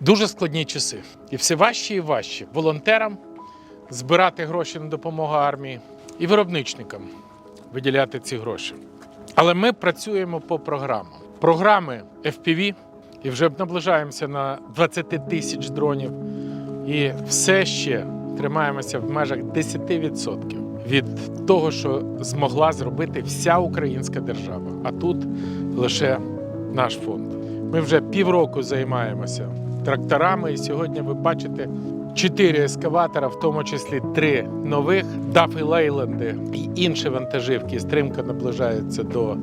Дуже складні часи. І все важче і важче волонтерам збирати гроші на допомогу армії і виробничникам виділяти ці гроші. Але ми працюємо по програмам. Програми FPV, і вже наближаємося на 20 тисяч дронів. І все ще тримаємося в межах 10% від того, що змогла зробити вся українська держава. А тут лише наш фонд. Ми вже півроку займаємося тракторами, і сьогодні ви бачите чотири ескаватора, в тому числі три нових Дафі Лейленди і інші вантажівки. Стримка наближається до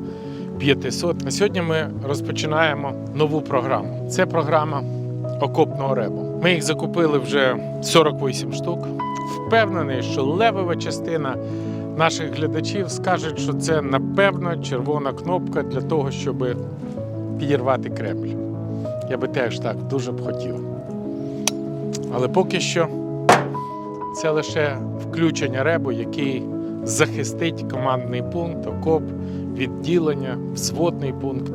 500. А сьогодні ми розпочинаємо нову програму. Це програма окопного ребу. Ми їх закупили вже 48 штук. Впевнений, що левова частина наших глядачів скажуть, що це напевно червона кнопка для того, щоб підірвати Кремль. Я би теж так дуже б хотів. Але поки що це лише включення ребу, який захистить командний пункт, окоп, відділення, взводний пункт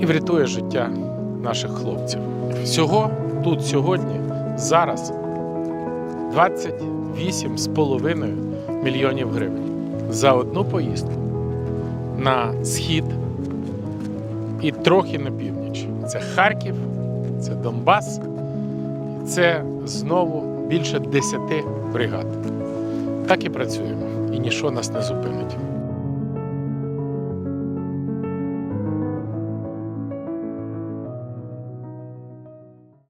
і врятує життя наших хлопців. Всього тут сьогодні, зараз 28,5 мільйонів гривень за одну поїздку на схід і трохи на північ. Це Харків, це Донбас, це знову більше 10 бригад. Так і працюємо, і нічого нас не зупинить.